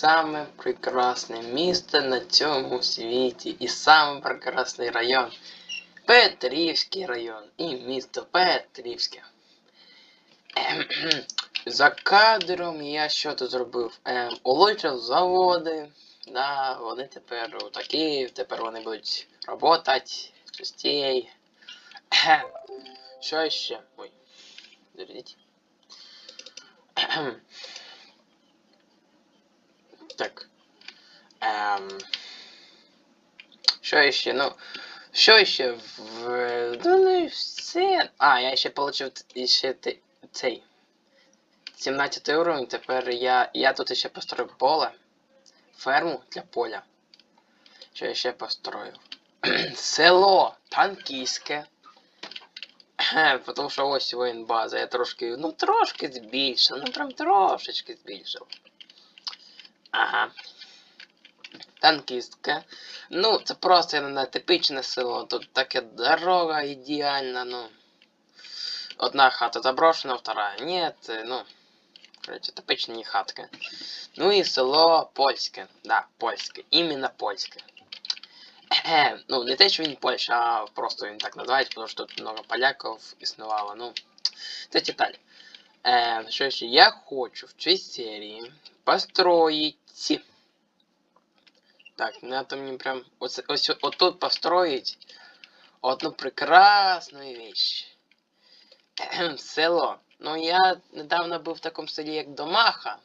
саме прекрасне місто на цьому світі і саме прекрасний район. Петрівський район і місто Петрівське. Ем. За кадром я що тут зробив? Ем, улучшив заводи. Да, вони тепер такі, тепер вони будуть працювати частей. Що ще? Ой. Подождите. Так. Ем. Що ще? Ну. Що ще в. Ну, і все. А, я ще т- ще цей. 17 уровень, тепер я. Я тут ще построю поле. Ферму для поля. Що я ще построю? Село танкійське. Потому що ось воєнбаза. Я трошки. Ну трошки збільшив. Ну прям трошечки збільшив. Ага. Танкістка. Ну, це просто не типічне село. Тут таке дорога ідеальна, ну. Одна хата заброшена, вторая нет, ну. Короче, типичні хатки. Ну і село польське. Да, польське. Іменно польське. Кхе. Ну, не те, що він Польща, а просто він так називають, тому що тут много поляків існувало. Ну, це деталь. Е, що ще? Я хочу в цій серії построить. Так, надо мне прям ось, ось, вот тут построить одну прекрасную вещь. Село. Ну, я недавно був в такому селі, як Домаха.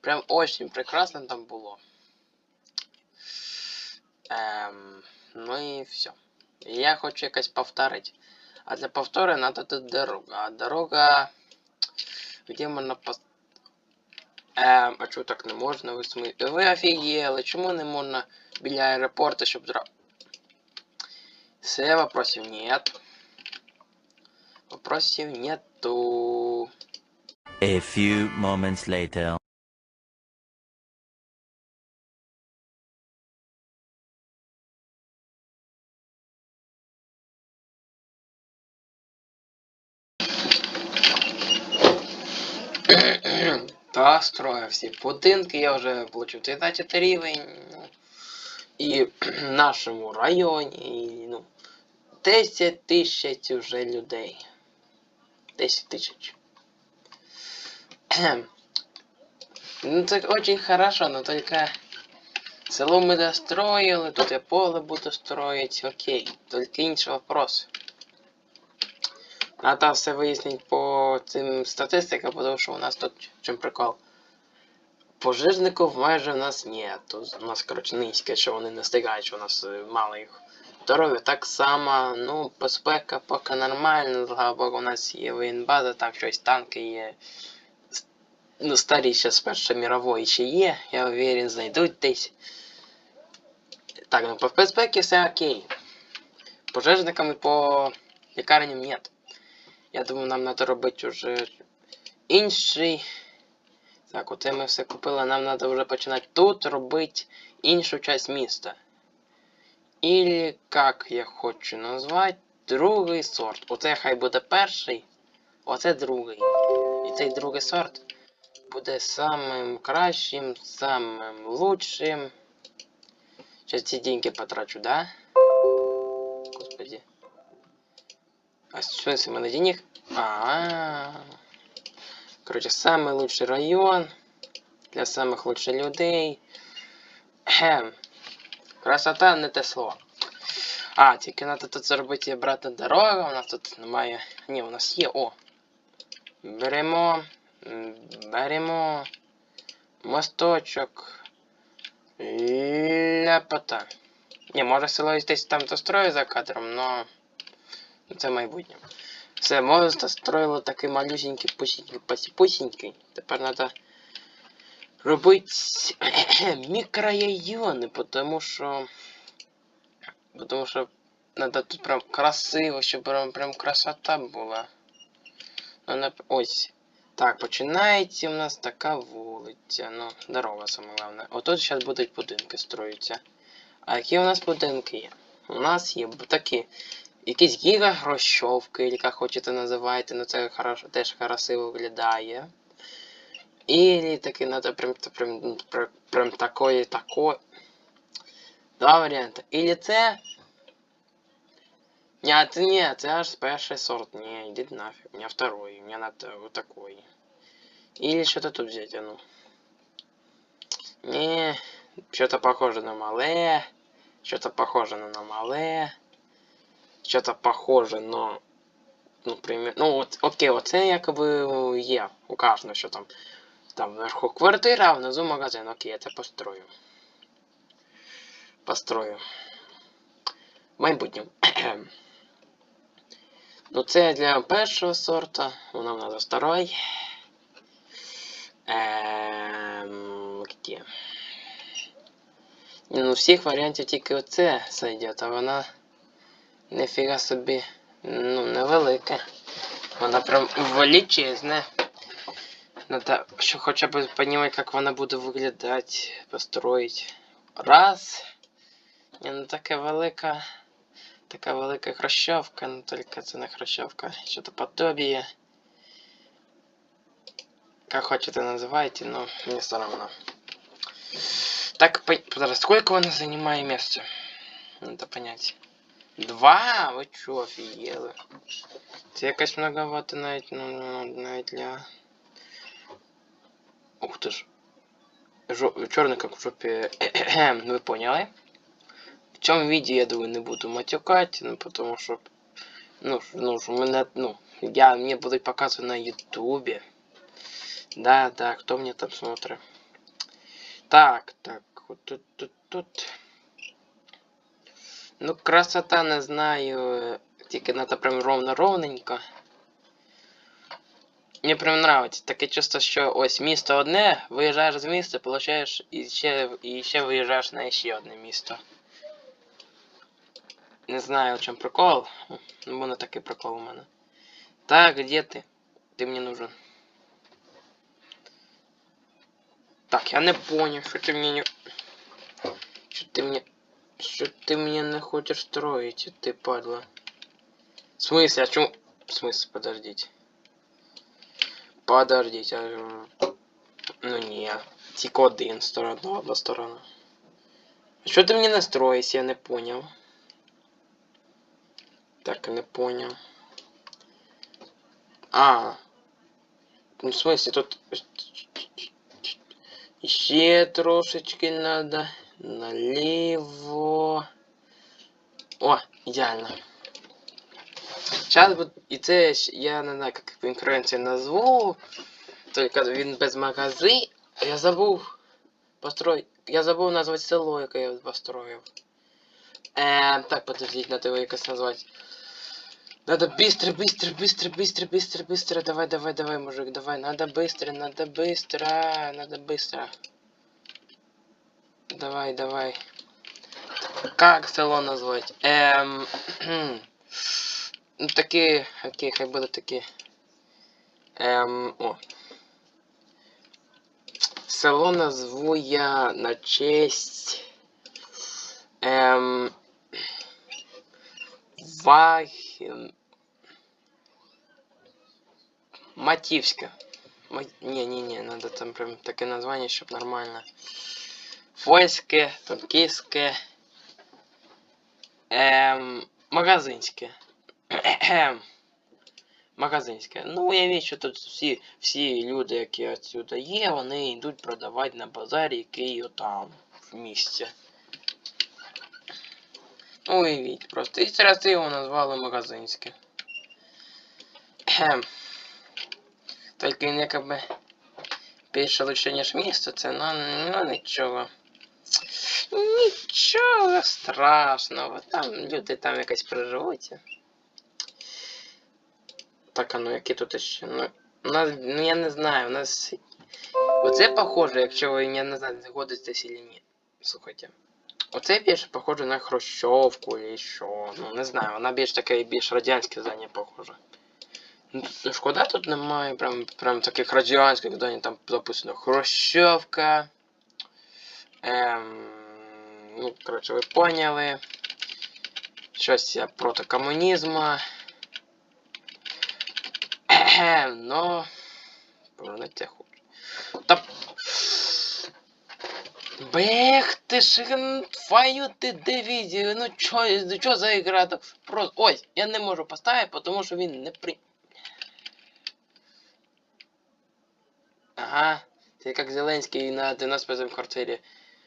Прям очень прекрасно там було. Ем, ну і все. Я хочу якось повторити. А для повтора надо тут дорога. А дорога. Где можна пос... Ем, а чого так не можна? Ви, смі... ви офігели, чому не можна біля аеропорту, щоб зра... Все, вопросів нет. Вопросів нету. A few moments later. Та строю всі будинки, я вже получив 13 рівень. Ну, і в нашому районі, і, ну, 10 тисяч уже людей. 10 тисяч. Ну так очень хорошо, но только село мы достроили, тут я поле буду строить, окей. Только інший вопрос. Надо все вияснити по цим статистикам, тому що у нас тут чим прикол. Пожежників майже в нас нету. У нас, коротше, низьке, що вони не встигають, що у нас е, мало їх. Здоров'я так само, ну, безпека поки нормально, слава Богу, у нас є воєнбаза, там щось танки є. Ну, старі ще з Першої мірової ще є, я уверен, знайдуть десь. Так, ну по безпеці все окей. Пожежниками по лікарням нет. Я думаю, нам треба робити вже інший. Так, оце ми все купили, нам треба вже починати тут робити іншу часть міста. Ілі, як я хочу назвати, другий сорт. Оце хай буде перший, оце другий. І цей другий сорт буде самим кращим, самим лучшим. Сейчас ці деньги потрачу, да? А что если мы на денег? А, -а, -а. Короче, самый лучший район для самых лучших людей. Хем. Красота не те слово. А, тільки треба тут зробити обратна дорога. У нас тут немає. Ні, у нас є. О. Беремо. м, Беремо. Мосточок. Ляпота. Ні, може село десь там дострою за кадром, но. Це майбутнє. Все, ми застроїли такий малюсенький пусенький пусенький. Тепер треба робити мікрорайони, тому що. Потому що надо тут прям красиво, щоб прям, прям красота була. Ну, нап... Ось. Так, починається у нас така вулиця. Ну, дорога саме головне. Отут зараз будуть будинки строїться. А які у нас будинки є? У нас є б- такі якісь гігагрощовки, як хочете називайте, ну це хорошо, теж красиво виглядає. Или таки надо прям, прям, прям, прям такое, такое. Два варіанти. Или це. Ні, це ні, це аж перший сорт. Не, иди нафиг. У меня второй. У меня надо вот такой. Или что-то тут взять, а ну. Не, что-то похоже на мале. Что-то похоже на мале. Что-то похоже на... Ну, пример... Ну, от, окей, оце якоби є. У кожного, що там. Там вверху квартира, а внизу магазин. Окей, я це построю. Построю. В майбутньому. ну, це для першого сорта. Ну, нам надо второй. Ем, где? Ну всіх варіантів тільки оце зайдет, а вона ніфіга собі, ну, невелика. Вона прям величезна. Надо що хоча б розуміти, як вона буде виглядати, построїть. Раз. Ні, ну така велика. Така велика хрущовка, ну тільки це не хрущовка, що-то подобіє. Как хотите называйте, но мне все равно. Так, по... подожди, сколько она занимает места? Надо понять. Два? Вы чё, офигели? Це якось многовато навіть, ну, ну, навіть для... Ух ты ж. Жо... Черный как в жопе. Вы поняли? В чем виде я думаю не буду матюкать, ну потому что... Ну, ну, у меня, ну, я, мне будут показывать на ютубе. Да, да, кто мне там смотрит? Так, так, вот тут, тут, тут. Ну, красота, не знаю. Тільки надо прям ровно ровненько. Мені прям нравиться. Таке чувство, що ось місто одне, виїжджаєш з міста, получаєш і ще, і ще виїжджаєш на ще одне місто. Не знаю, в чому прикол. Ну, воно такий прикол у мене. Так, де ти? Ти мені нужен. Так, я не понял, ты мне не... Что ты мне... Что ты мне не хочешь строить, ты падла? В смысле, а чему... В смысле, подождите. Подождите, а... ж- Ну не. Тільки один сторона, одна сторона. А що ти мені настроїш, я не понял. Так, не понял. А. Ну, в смысле, тут... Ще трошечки надо наліво. О, ідеально. Зараз буде. І це ж- я не знаю, як конкуренцію назву. Тільки він без магази. Я забув построй. Я забув назвати село, яке я построїв. Эм, так, подождите, надо его якось назвать. Надо быстро, быстро, быстро, быстро, быстро, быстро. Давай, давай, давай, мужик, давай. Надо быстро, надо быстро, надо быстро. Давай, давай. Как село назвать? Эм... ну, такі, окей, хай буде такі. Ем, о. Село назву я на честь... Ем... Вах... Мативска. Ма- Не-не-не, надо там прям такое название, чтобы нормально. Фойське, Тонківське. Ем, магазинське. Магазинське. Ну, уявіть, що тут всі, всі люди, які отсюда є, вони йдуть продавати на базарі, який там в місті. Ну, уявіть просто. І зараз його назвали магазинське. Тільки якби більше лише, ніж місто, це ну, ну нічого. Нічого страшного. Там люди там якось проживуть. Так, а ну які тут ще? Ну, нас, ну я не знаю, у нас. Оце похоже, якщо ви я не знаю, згодитесь чи ні. Слухайте. Оце більше похоже на Хрущовку или що. Ну не знаю, вона більш таке більш радянське здання похоже. Ну, Шкода тут немає прям, прям таких радянських здань, там записано Хрущовка. Ем, ну, коротше, ви поняли. Щось я проти комунізму. Но. Повернеться хочу. Бех, ти ж твою ти дивізію, ну чо, чо за ігра? Просто, ось, я не можу поставити, тому що він не при... Ага, це як Зеленський на 95 квартирі.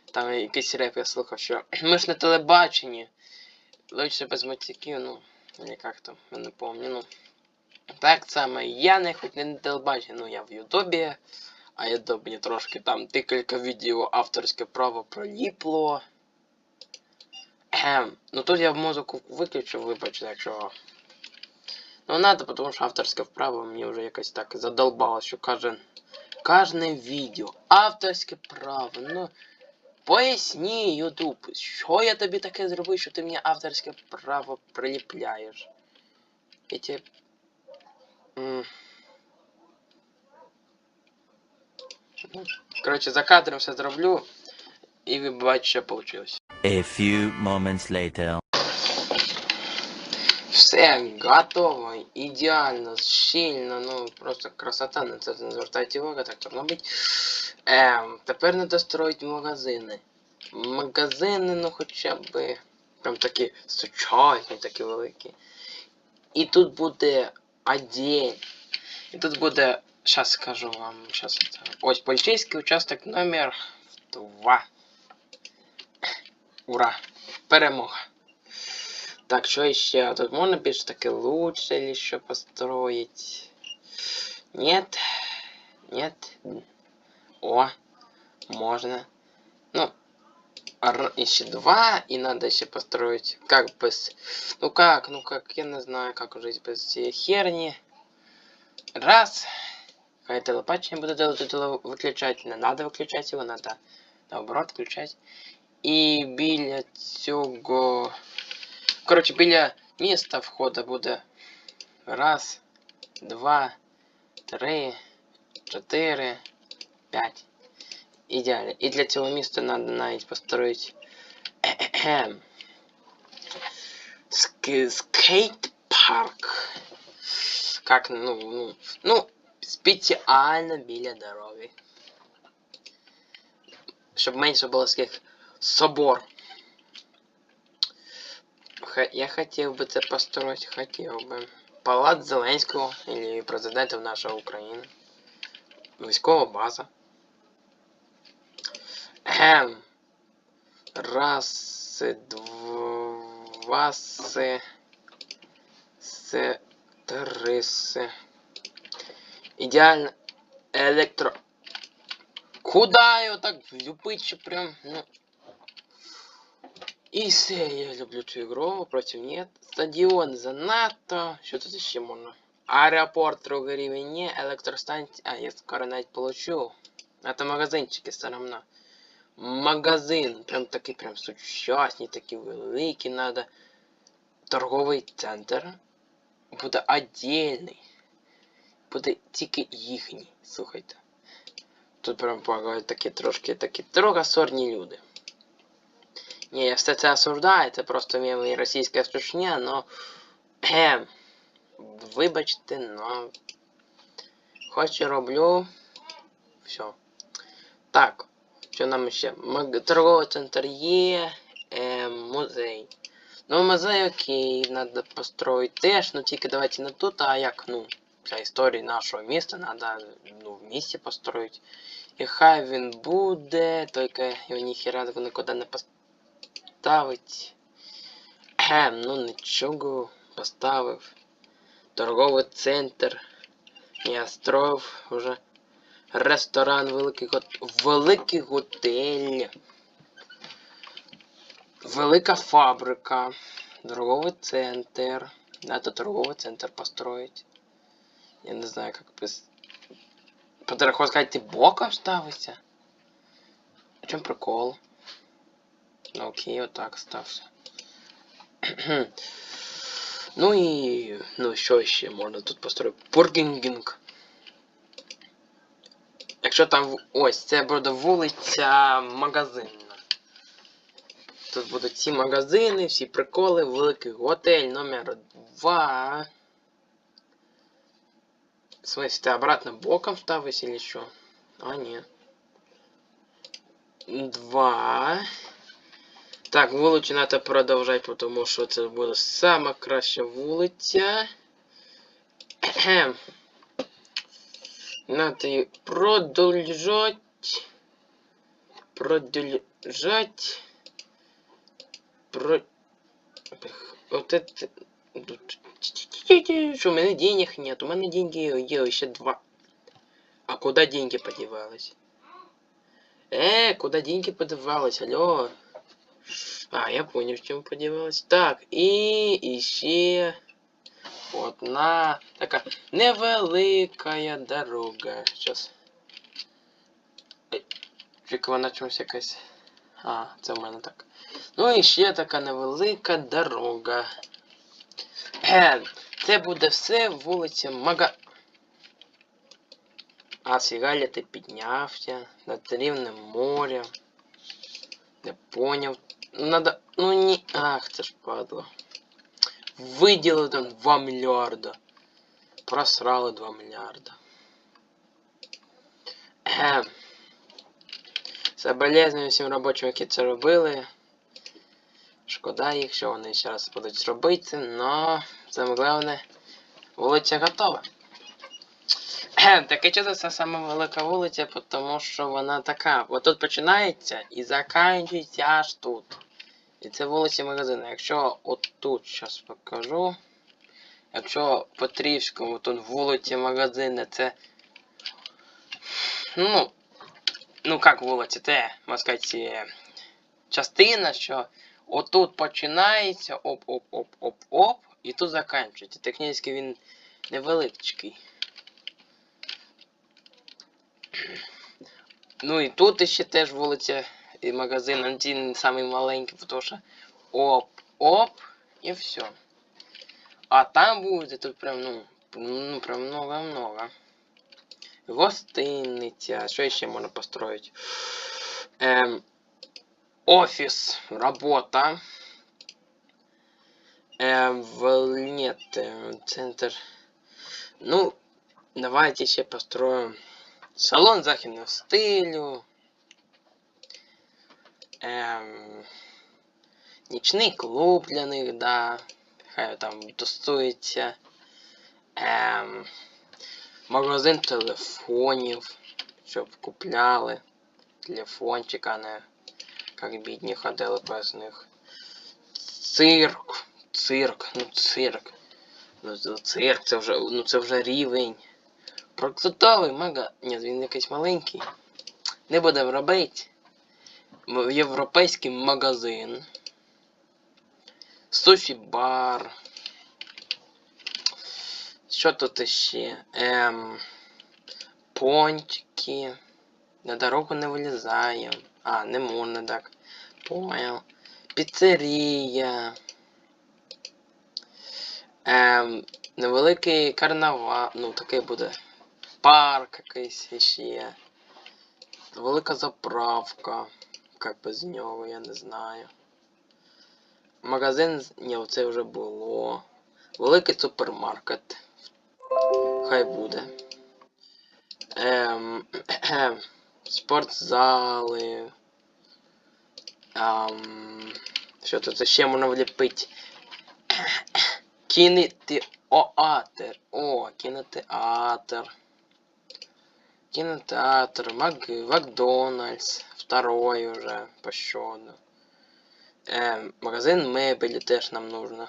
Там якийсь реп я слухав, що ми ж на телебаченні. Лучше без матюків, ну, як там, я не пам'ятаю, ну. Так само, я не хоч не на телебаченні, ну я в Ютубі, а Ютуб мені трошки там декілька відео авторське право проліпло. Ем, ну тут я музику виключу, вибачте, якщо. Ну надо, тому що авторське вправо мені вже якось так задолбало, що каже. Кожне відео, авторське право, ну. Поясні, Ютуб, що я тобі таке зробив, що ти мені авторське право приліпляєш? Я тебе... Коротше, за кадром все зроблю, і ви бачите, що вийшло. A few moments later. Все готово, ідеально, щільно, ну просто красота, на це звертайте увагу, так должно бути. Ем, тепер треба строїти магазини. Магазини, ну хоча б прям такі сучасні, такі великі. І тут буде один. І тут буде. Щас скажу вам. Щас це. Ось поліцейський участок номер 2. Ура! Перемога! Так, что еще? Тут можно більш таки лучше или еще построить? Нет? Нет? О, можно. Ну, р- еще два, и надо еще построить. Как без... Ну как, ну как, я не знаю, как жить без всей херни. Раз. Хай телепатчик буде делать теле- выключать. Не надо выключать его, надо наоборот включать. І біля цього... Коротше, біля міста входу буде раз, два, три, чотири, п'ять. Ідеально. І для цього міста треба навіть построїти ски- скейт-парк. Как, ну, ну, ну, спеціально біля дороги. Щоб менше було таких собор. Х- Я хотел бы это построить, хотел бы. Палац Зеленського или президента нашої України. Військова база. Ем. Раз, два, се, се, три, се. Ідеально. Електро. Куда його так влюбить, що прям, ну... И все, я люблю эту игру, против нет. Стадион занадто. Що тут ще можна? Аеропорт другий рівень ні, електростанція. А, я скоро навіть получу. Это магазинчики все равно. Магазин. Прям такий прям сучасний, такий великий надо. Торговий центр. Буде отдельний. Буде тільки їхній. Слухайте. Тут прям погають такі трошки такі другосортні люди. Ні, я все це осуждаю, це просто мені російська стручня, но... Ем, вибачте, но... Хоч і роблю... Все. Так, що нам ще? Маг... Торговий центр є, ем, музей. Ну, музей окей, надо построить теж, ну тільки давайте не тут, а як, ну, для історії нашого міста, надо, ну, в місті построить. І хай він буде, тільки його ніхера нікуди не поставить ставить. Ем, ну нічого поставив. Торговий центр. Я строїв вже Ресторан, великий гот... великий готель. Велика фабрика. Торговий центр. Надо торговий центр построить. Я не знаю, как без... Подороход сказать, ты боком ставишься? В чем прикол? Ну окей, отак стався. ну і. Ну, що ще можна тут построїти? Бургінгінг. Якщо там. Ось, це буде вулиця магазинна. Тут будуть ці магазини, всі приколи, великий готель номер 2. В смысле, ты обратно боком ставишь или что? А, нет. два. Так, вулицю треба продовжати, тому що це буде сама краща вулиця. Надо її продовжати. Продовжати. Про... Вот это... Что, у меня денег нет. У меня деньги є ще два. А куда деньги подевались? Э, куда деньги подевались? Алло. А, я понял, в чем подевалась. Так, и еще одна така невеликая дорога. Сейчас. Тільки вона чомусь якась. А, це в мене так. Ну і ще така невелика дорога. Е, Це буде все вулиця Мага. А Сігаля ти піднявся над рівнем моря. Не поняв. Надо. Ну ні. Ах, це ж падло. Виділили там 2 мільярда. Просрали 2 мільярда. Ем. Соболезную всім робочим, які це робили. Шкода їх, що вони ще раз будуть робити, но саме головне, вулиця готова. Кхем, Таке чудо це саме велика вулиця, тому що вона така. От тут починається і закінчується аж тут. І це вулиця магазину. Якщо от тут зараз покажу. Якщо по Трівському тут вулиці магазини, це. Ну. Ну як вулиця, це, можна сказати, частина, що отут починається, оп-оп-оп-оп-оп, і тут закінчується. Технічно він невеличкий. Ну і тут ще теж вулиця і магазин, один самий маленький, тому що оп-оп і все. А там буде тут прям, ну, ну прям много-много. Гостиниця. Що ще можна построить? Ем, офис, работа. Эм, в... Нет, э, центр. Ну, давайте еще построим салон західного стилю. Эм, нічний клуб для них, да. Хай там тестується. Ем, магазин телефонів, щоб купляли телефончик, а не як бідні ходили без них. Цирк. Цирк, ну цирк. Ну цирк, це вже, ну це вже рівень. Продуктовий мага. Ні, він якийсь маленький. Не будемо робити. Європейський магазин. Суші бар. Що тут іще? Ем, пончики. На дорогу не вилізаємо. А, не можна так. Понял. Піцерія. Ем, невеликий карнавал. Ну, такий буде. Парк якийсь іще. Велика заправка. Як без нього, я не знаю. Магазин. Ні, це вже було. Великий супермаркет. Хай буде. Ем, кхе, спортзали. Ем, що тут ще можна вліпити? Кінотеатр. О, кінотеатр. Кинотеатр, Мак... Макдональдс, второй уже по счету. Эм, магазин мебели теж нам нужно.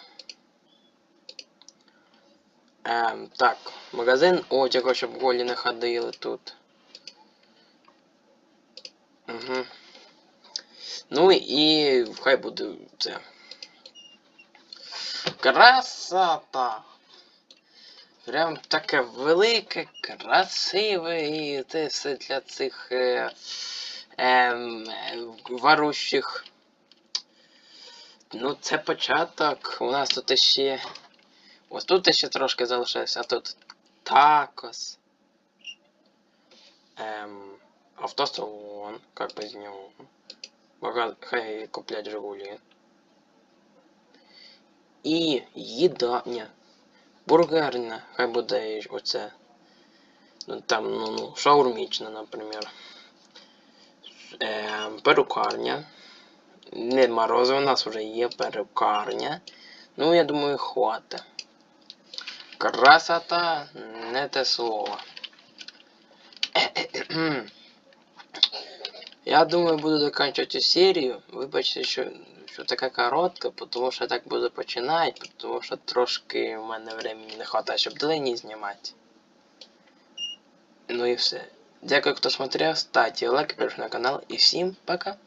Ем, так, магазин одягу, щоб голі не ходили тут. Угу. Ну і хай буде це. Красота! Прям таке велике, красиве і це все для цих е, ем, варущих. Ну, це початок. У нас тут ще. Ось тут ще трошки залишилося, а тут такос. Ем, автосалон, как без. Мага- Хай куплять Жигулі. І їдальня. Бургерня, хай буде оце. Ну там, ну, ну, шаурмічна, наприклад. Е, перукарня. Не морозиво, у нас вже є перукарня. Ну, я думаю, хватить. Красота не те слово. Я думаю, буду заканчивать эту серию. Вибачте, що, що така коротка, тому що я так буду починати, тому що трошки в мене времени не хватає, щоб длинні знімати. Ну і все. Дякую, кто смотрел, ставьте лайк, подписывайтесь на канал И всем пока.